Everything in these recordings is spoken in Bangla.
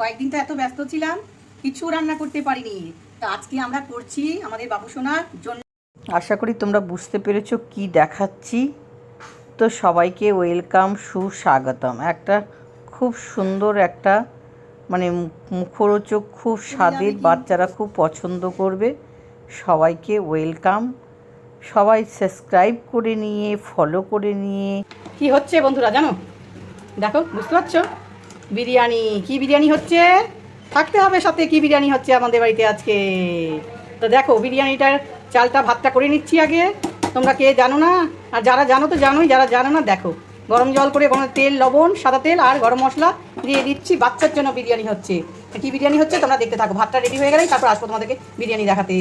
কয়েকদিন তো এত ব্যস্ত ছিলাম কিছু রান্না করতে পারিনি। তো আজকে আমরা করছি আমাদের বাবু সোনার জন্য আশা করি তোমরা বুঝতে পেরেছ কি দেখাচ্ছি। তো সবাইকে ওয়েলকাম সুস্বাগতম। একটা খুব সুন্দর একটা মানে মুখরোচক খুব স্বাদের বাচ্চারা খুব পছন্দ করবে। সবাইকে ওয়েলকাম। সবাই সাবস্ক্রাইব করে নিয়ে ফলো করে নিয়ে। কি হচ্ছে বন্ধুরা জানো? দেখো বুঝতে পারছ? বিরিয়ানি, কি বিরিয়ানি হচ্ছে? থাকতে হবে সাথে কি বিরিয়ানি হচ্ছে আমাদের বাড়িতে আজকে। তো দেখো, বিরিয়ানিটার চালটা ভাতটা করে নিচ্ছি আগে। তোমরা কে জানো না? আর যারা জানো তো জানোই, যারা জানো না, দেখো। গরম জল করে গরম তেল, লবণ, সাদা তেল আর গরম মশলা দিয়ে দিচ্ছি। বাচ্চার জন্য বিরিয়ানি হচ্ছে। কি বিরিয়ানি হচ্ছে তোমরা দেখতে থাকো। ভাতটা রেডি হয়ে গেলেই তারপর আসব তোমাদেরকে বিরিয়ানি দেখাতে।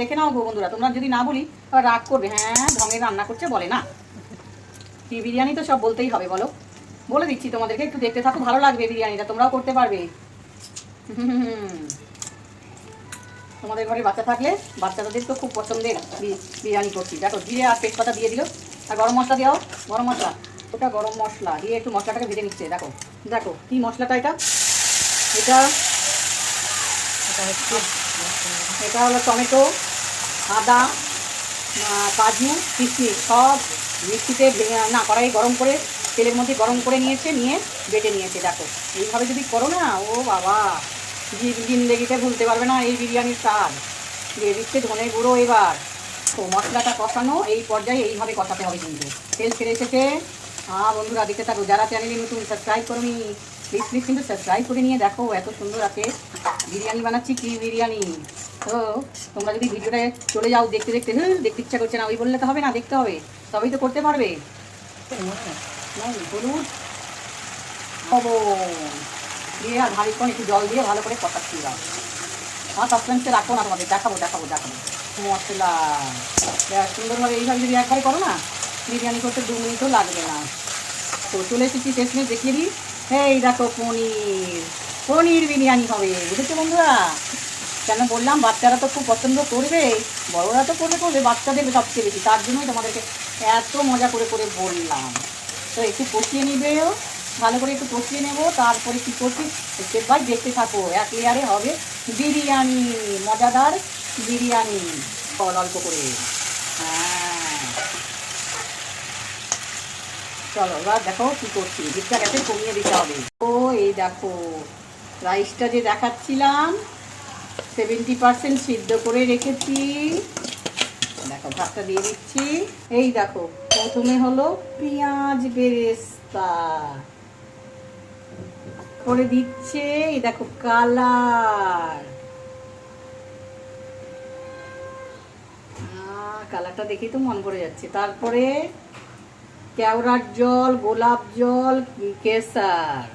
দেখে নাও গো বন্ধুরা, তোমরা যদি না বলি রাগ করবে। হ্যাঁ ঢঙের রান্না করছে বলে না। কি বিরিয়ানি তো সব বলতেই হবে, বলো। বলে দিচ্ছি তোমাদেরকে, একটু দেখতে থাকো, ভালো লাগবে বিরিয়ানিটা, তোমরাও করতে পারবে। তোমাদের ঘরে বাচ্চা থাকলে বাচ্চাদের তো খুব পছন্দের বিরিয়ানি করছি। দেখো জিরে আর তেজপাতা দিয়ে দিল। আর গরম মশলা দিও গরম মশলা। ওটা গরম মশলা দিয়ে একটু মশলাটাকে ভেজে নিচ্ছে, দেখো। দেখো, কি মশলাটা এটা? এটা এটা হলো টমেটো, আদা কাজু কিশমিশ সব মিক্সিতে না কড়াই গরম করে তেলের মধ্যে গরম করে নিয়েছে, নিয়ে বেটে নিয়েছে, দেখো। এইভাবে যদি করো না, ও বাবা জিন্দগিতে ভুলতে পারবে না এই বিরিয়ানির স্বাদ। দিয়ে দিচ্ছে ধনে গুঁড়ো এবার। তো মশলাটা কষানো, এই পর্যায়ে এইভাবে কষাতে হবে কিন্তু। তেল ছেড়ে এসেছে। হ্যাঁ বন্ধুরা, দেখতে থাকো, যারা চ্যানেলে নতুন সাবস্ক্রাইব করনি প্লিজ প্লিজ কিন্তু সাবস্ক্রাইব করে নিয়ে দেখো, এত সুন্দর আছে বিরিয়ানি বানাচ্ছি, কি বিরিয়ানি। তো, তোমরা যদি ভিডিওটা চলে যাও, দেখতে দেখতে দেখতে ইচ্ছা করছে না, ওই বললে তো হবে না, দেখতে হবে, তবেই তো করতে পারবে। নাও, হলুদ লবণ। দিয়ে আর ভারিক্ষণ একটু জল দিয়ে ভালো করে কষাচ্ছি আমার সাসপেন্সে রাখো না তোমাদের দেখাবো দেখাবো দেখাবো। মশলা। সুন্দরভাবে এইভাবে যদি একবারে করো না বিরিয়ানি করতে দু মিনিটও লাগবে না। তো চলে এসেছি শেষমেশ দেখিয়ে দিই। এই দেখো পনির পনির বিরিয়ানি হবে বুঝেছ বন্ধুরা? কেন বললাম বাচ্চারা তো খুব পছন্দ করবে বড়রা তো করবে করবে বাচ্চাদের সবচেয়ে বেশি তার জন্যই তোমাদেরকে এত মজা করে করে বললাম। তো একটু কষিয়ে নিবেও, ভালো করে একটু কষিয়ে নেব, তারপরে কী করছি স্টেপ বাই দেখতে থাকো, এক লেয়ারে হবে বিরিয়ানি, মজাদার বিরিয়ানি ফল অল্প করে। হ্যাঁ। চলো, এবার দেখো কী করছি দিকটা গেছে, কমিয়ে দিতে হবে। ও, এই দেখো রাইসটা যে দেখাচ্ছিলাম সেভেন্টি পার্সেন্ট সিদ্ধ করে রেখেছি। দেখো, ভাতটা দিয়ে দিচ্ছি। এই দেখো প্রথমে হলো পেঁয়াজ বেরেস্তা। করে দিচ্ছে, এই দেখো কালার। কালারটা দেখেই তো মন ভরে যাচ্ছে। তারপরে কেওড়ার জল, গোলাপ জল, কেসার।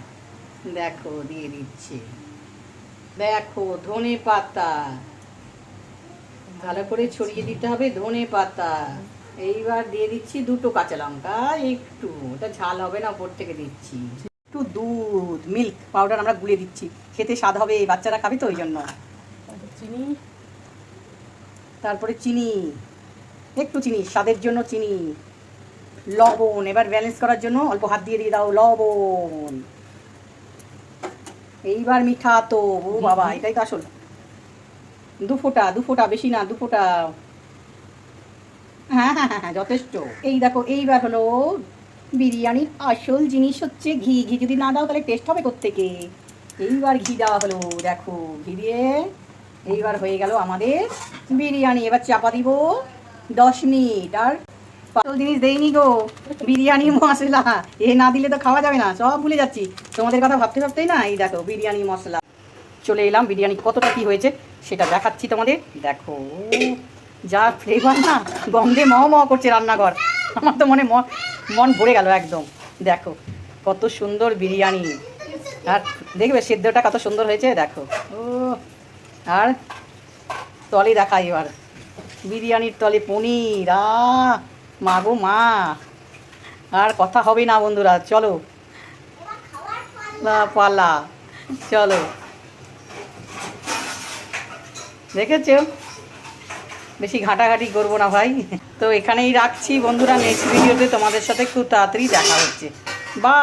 দেখো, দিয়ে দিচ্ছে। দেখো, ধনে পাতা। ভালো করে ছড়িয়ে দিতে হবে ধনে পাতা। এইবার দিয়ে দিচ্ছি দুটো কাঁচা লঙ্কা একটু। ওটা ঝাল হবে না ওপর থেকে দিচ্ছি। একটু দুধ মিল্ক পাউডার আমরা গুলে দিচ্ছি। খেতে স্বাদ হবে বাচ্চারা খাবে তো ওই জন্য চিনি। তারপরে চিনি। একটু চিনি স্বাদের জন্য চিনি। লবণ এবার ব্যালেন্স করার জন্য অল্প হাত দিয়ে দিয়ে দাও লবণ। এইবার মিঠা তো ও বাবা এটাই তো আসল। দু ফোঁটা দু ফোঁটা বেশি না দু ফোঁটা। হ্যাঁ হ্যাঁ হ্যাঁ যথেষ্ট। এই দেখো, এইবার হলো বিরিয়ানির আসল জিনিস হচ্ছে ঘি। ঘি যদি না দাও তাহলে টেস্ট হবে কোত্থেকে? এইবার ঘি দেওয়া হলো, দেখো ঘি দিয়ে এইবার হয়ে গেল আমাদের বিরিয়ানি। এবার চাপা দিব দশ মিনিট। আর আসল জিনিস দেইনি গো, বিরিয়ানি মশলা। এ না দিলে তো খাওয়া যাবে না, সব ভুলে যাচ্ছি। তোমাদের কথা ভাবতে ভাবতেই না, এই দেখো, বিরিয়ানি মশলা। চলে এলাম, বিরিয়ানি কতটা কি হয়েছে সেটা দেখাচ্ছি তোমাদের। দেখো যা ফ্লেভার না, গন্ধে ম ম করছে রান্নাঘর। আমার তো মনে মন ভরে গেল একদম। দেখো, কত সুন্দর বিরিয়ানি। আর দেখবে সেদ্ধটা কত সুন্দর হয়েছে, দেখো। ও, আর তলে দেখাই এবার। বিরিয়ানির তলে পনির আ মা গো মা। আর কথা হবে না বন্ধুরা, চলো। পালা, চলো। দেখেছ? বেশি ঘাটাঘাটি করব না ভাই। তো এখানেই রাখছি। বন্ধুরা নেক্সট ভিডিওতে তোমাদের সাথে খুব তাড়াতাড়ি দেখা হচ্ছে। বা